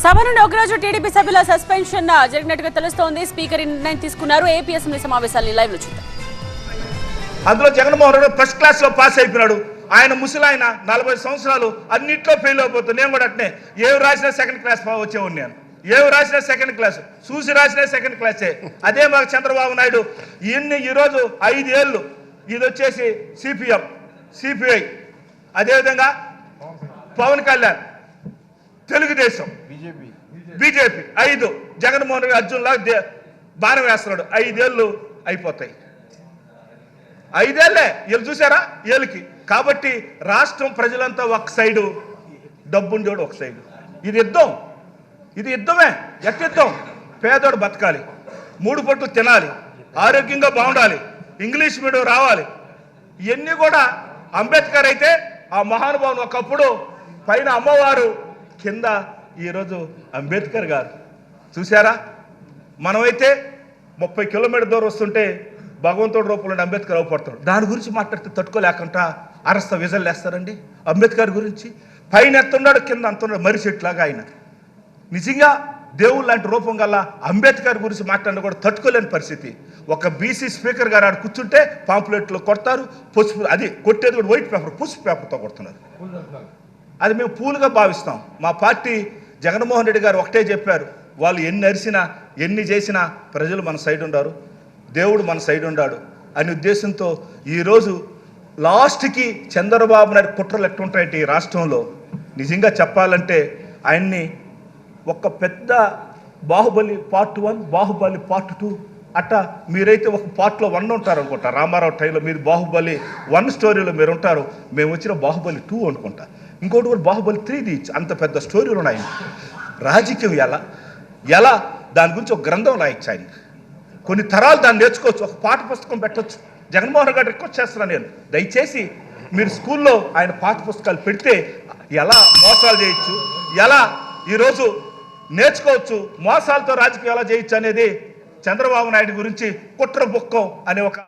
సభ నుండి ఒకరోజు టీడీపీ సభ్యుల సస్పెన్షన్ జరిగినట్టుగా తెలుస్తోంది. స్పీకర్ నిర్ణయం తీసుకున్నారు. ఏపీ అసెంబ్లీ సమావేశాన్ని లైవ్లో చూద్దాం. అందులో జగన్మోహన్ రెడ్డి ఫస్ట్ క్లాస్లో పాస్ అయిపోయినాడు. ఆయన ముసలాయన నలభై సంవత్సరాలు అన్నిట్లో ఫెయిల్ అయిపోతుంది. నేను కూడా అట్నే. ఏవి రాసినా సెకండ్ క్లాస్ వచ్చేవాడిని నేను. ఏవి రాసినా సెకండ్ క్లాస్ చూసి రాసినా సెకండ్ క్లాసే అదే మాకు చంద్రబాబు నాయుడు. ఇన్ని ఈరోజు ఐదేళ్ళు ఇది వచ్చేసి సిపిఎం సిపిఐ అదేవిధంగా పవన్ కళ్యాణ్. తెలుగుదేశం. బీజేపీ. ఐదు. జగన్మోహన్ రెడ్డి అర్జున్ లాగా దే- బాణం వేస్తున్నాడు. ఐదేళ్ళు అయిపోతాయి. ఐదేళ్ళే వీళ్ళు చూసారా? వీళ్ళకి. కాబట్టి రాష్ట్రం ప్రజలంతా ఒక సైడు డబ్బుండోడు ఒక సైడు. ఇది యుద్ధం. ఇది యుద్ధమే. ఎట్ట యుద్ధం? పేదోడు బతకాలి. మూడు పొట్లు తినాలి. ఆరోగ్యంగా బాగుండాలి. ఇంగ్లీష్ మీడియం రావాలి. ఇవన్నీ కూడా అంబేద్కర్ అయితే ఆ మహానుభావుని ఒకప్పుడు పైన అమ్మవారు కింద ఈరోజు అంబేద్కర్ గారు. చూసారా మనమైతే ముప్పై కిలోమీటర్ దూరం వస్తుంటే భగవంతుడు రూపంలో అంబేద్కర్ అవపడతాడు. దాని గురించి మాట్లాడితే తట్టుకోలేకుండా అరస్త విజలు వేస్తారండి. అంబేద్కర్ గురించి పైన ఎత్తున్నాడు కింద అంతున్నాడు మరి చెట్లాగా ఆయన. నిజంగా దేవుడు లాంటి రూపం గల అంబేద్కర్ గురించి మాట్లాడిన కూడా తట్టుకోలేని పరిస్థితి. ఒక బీసీ స్పీకర్ గారు ఆడ కూర్చుంటే పాంప్లెట్లు కొడతారు పసుపు అది కొట్టేది కూడా వైట్ పేపర్ పసుపు పేపర్తో కొడుతున్నారు. అది మేము పూలుగా భావిస్తాం. మా పార్టీ జగన్మోహన్ రెడ్డి గారు ఒకటే చెప్పారు వాళ్ళు ఎన్ని అరిసినా ఎన్ని చేసినా ప్రజలు మన సైడ్ ఉండారు దేవుడు మన సైడ్ ఉండాడు అనే ఉద్దేశంతో ఈరోజు లాస్ట్కి చంద్రబాబు నాయుడు కుట్రలు ఎట్టుంటాయంటే ఈ రాష్ట్రంలో. నిజంగా చెప్పాలంటే ఆయన్ని ఒక పెద్ద Baahubali part one Baahubali part two అట్ట మీరైతే ఒక పార్ట్లో వన్ ఉంటారు అనుకుంటా. రామారావు టైంలో మీరు బాహుబలి వన్ స్టోరీలో మీరు ఉంటారు మేము వచ్చిన బాహుబలి టూ అనుకుంటా. ఇంకోటి కూడా బాహుబలి త్రీ త్రీది అంత పెద్ద స్టోరీలు ఉన్నాయి. రాజకీయం ఎలా? ఎలా? దాని గురించి ఒక గ్రంథం రాయొచ్చు ఆయన కొన్ని తరాలు దాన్ని నేర్చుకోవచ్చు. ఒక పాఠ పుస్తకం పెట్టొచ్చు. జగన్మోహన్ గారు రిక్వెస్ట్ చేస్తున్నాను నేను. దయచేసి మీరు స్కూల్లో ఆయన పాఠ పుస్తకాలు పెడితే ఎలా మోసాలు చేయొచ్చు? ఎలా ఈరోజు నేర్చుకోవచ్చు? మోసాలతో రాజకీయం ఎలా చేయొచ్చు అనేది చంద్రబాబు నాయుడు గురించి కుట్ర బుక్కం అనే ఒక